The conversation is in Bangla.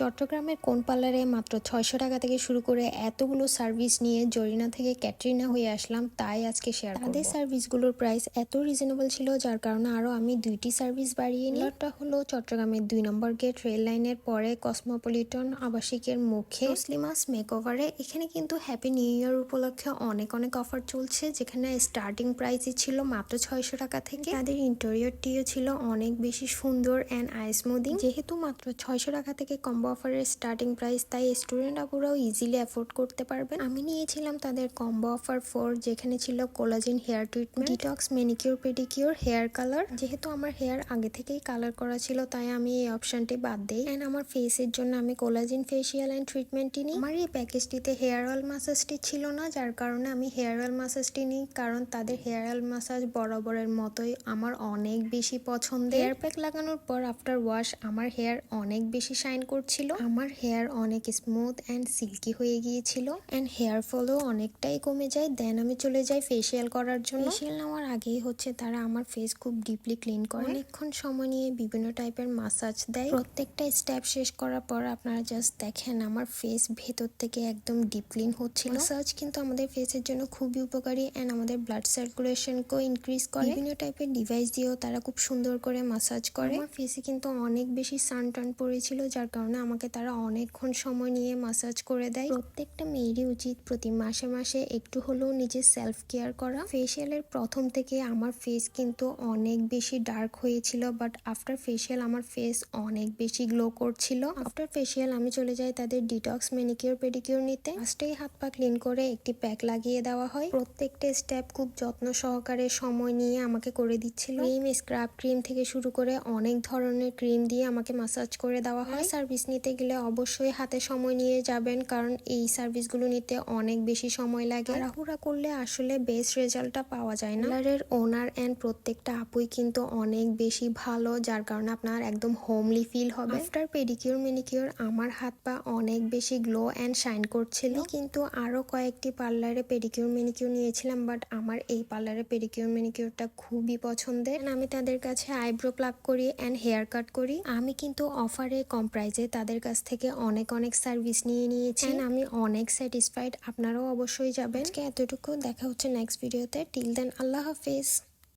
চট্টগ্রামের কোন পার্লারে মাত্র ছয়শো টাকা থেকে শুরু করে এতগুলো সার্ভিস নিয়ে জরিনা থেকে ক্যাটরিনা হয়ে আসলাম তাই আজকে শেয়ার তাদের সার্ভিসগুলোর প্রাইস এত রিজনেবল ছিল যার কারণে আরও আমি দুইটি সার্ভিস বাড়িয়ে নিই। হলো চট্টগ্রামের দুই নম্বর গেট রেল লাইনের পরে কসমোপলিটন আবাসিকের মুখে। মুসলিমাস মেকওভারে এখানে কিন্তু হ্যাপি নিউ ইয়ার উপলক্ষে অনেক অনেক অফার চলছে যেখানে স্টার্টিং প্রাইসই ছিল মাত্র ছয়শো টাকা থেকে। তাদের ইন্টেরিয়রটিও ছিল অনেক বেশি সুন্দর অ্যান্ড আই স্মুদিং যেহেতু মাত্র ছয়শো টাকা থেকে কম্বো অফারের স্টার্টিং প্রাইস তাই স্টুডেন্ট আপুরাও ইজিলি অ্যাফোর্ড করতে পারবেন। আমি নিয়েছিলাম তাদের কম্বো অফার ফোর যেখানে ছিল collagen hair treatment detox manicure pedicure hair colour যেহেতু আমার হেয়ার আগে থেকেই কালার করা ছিল, তাই আমি এই অপশনটি বাদ দিই। অ্যান্ড আমার ফেসের জন্য আমি কোলাজিন ফেসিয়াল অ্যান্ড ট্রিটমেন্টটি নিই। আমার এই প্যাকেজটিতে হেয়ার অয়েল মাসাজটি ছিল না, যার কারণে আমি হেয়ার অয়েল মাসাজটি নিই, কারণ তাদের হেয়ার অয়েল মাসাজ বরাবরের মতোই আমার অনেক বেশি পছন্দের। হেয়ার প্যাক লাগানোর পর আফটার ওয়াশ আমার হেয়ার অনেক বেশি শাইন করছিল। আমার হেয়ার অনেক স্মুথ অ্যান্ড সিল্কি হয়ে গিয়েছিল। অ্যান্ড হেয়ার ফলও অনেকটাই কমে যায়। দেন আমি চলে যাই ফেসিয়াল করার জন্য। ফেসিয়াল নেওয়ার আগেই হচ্ছে তারা আমার ফেস খুব ডিপলি ক্লিন করে। অনেকক্ষণ সময় নিয়ে বিভিন্ন টাইপের মাসাজ দেয়। প্রত্যেকটা স্টেপ শেষ করার পর আপনারা জাস্ট দেখেন আমার ফেস ভেতর থেকে একদম ডিপ ক্লিন হচ্ছিল। মাসাজ কিন্তু আমাদের ফেসের জন্য খুবই উপকারী অ্যান্ড আমাদের ব্লাড সার্কুলেশনকেও ইনক্রিজ করে। বিভিন্ন টাইপের ডিভাইস দিয়েও তারা খুব সুন্দর করে মাসাজ করে। আমার ফেসে কিন্তু অনেক বেশি সান টান পড়েছিল যার কারণে আমাকে তারা অনেকক্ষণ সময় নিয়ে মাসাজ করে দেয়। প্রত্যেকটা মেয়েরই উচিত প্রতি মাসে মাসে একটু হলেও নিজের সেলফ কেয়ার করা ফেসিয়ালের প্রথম থেকে আমার ফেস কিন্তু অনেক বেশি ডার্ক হয়েছিল বাট আফটার ফেসিয়াল আমার ফেস অনেক বেশি গ্লো করছিল। আফটার ফেসিয়াল আমি চলে যাই তাদের ডিটক্স মেনিকিউর পেডিকিউর নিতে। ফার্স্টেই হাত পা ক্লিন করে একটি প্যাক লাগিয়ে দেওয়া হয়। প্রত্যেকটা স্টেপ খুব যত্ন সহকারে সময় নিয়ে আমাকে করে দিচ্ছিল। ক্রিম স্ক্রাব ক্রিম থেকে শুরু করে অনেক ধরনের ক্রিম দিয়ে আমাকে মাসাজ করে দেওয়া হয়। সার্ভিস নিতে গেলে অবশ্যই হাতে সময় নিয়ে যাবেন, কারণ এই সার্ভিসগুলো নিতে অনেক বেশি সময় লাগে। তাড়াহুড়া করলে আসলে বেস্ট রেজাল্টটা পাওয়া যায় না। পার্লারের ওনার অ্যান্ড প্রত্যেকটা আপুই কিন্তু অনেক বেশি ভালো, যার কারণে আপনার একদম হোমলি ফিল হবে। আফটার পেডিকিউর, মেনিকিউর আমার হাত পা অনেক বেশি গ্লো অ্যান্ড শাইন করছিল। কিন্তু আরও কয়েকটি পার্লারে পেডিকিউর, মেনিকিউর নিয়েছিলাম, বাট আমার এই পার্লারে পেডিকিউর, মেনিকিউরটা খুবই পছন্দের। আমি তাদের কাছে আইব্রো প্লাক করি অ্যান্ড হেয়ার কাট করি। আমি কিন্তু অফারে কম প্রাইসে তাদের কাছ থেকে অনেক অনেক সার্ভিস নিয়ে নিয়েছেন। আমি অনেক স্যাটিসফাইড আপনারাও অবশ্যই যাবেন। আজকে এতটুকু দেখা হচ্ছে নেক্সট ভিডিওতে টিল দেন আল্লাহ হাফেজ।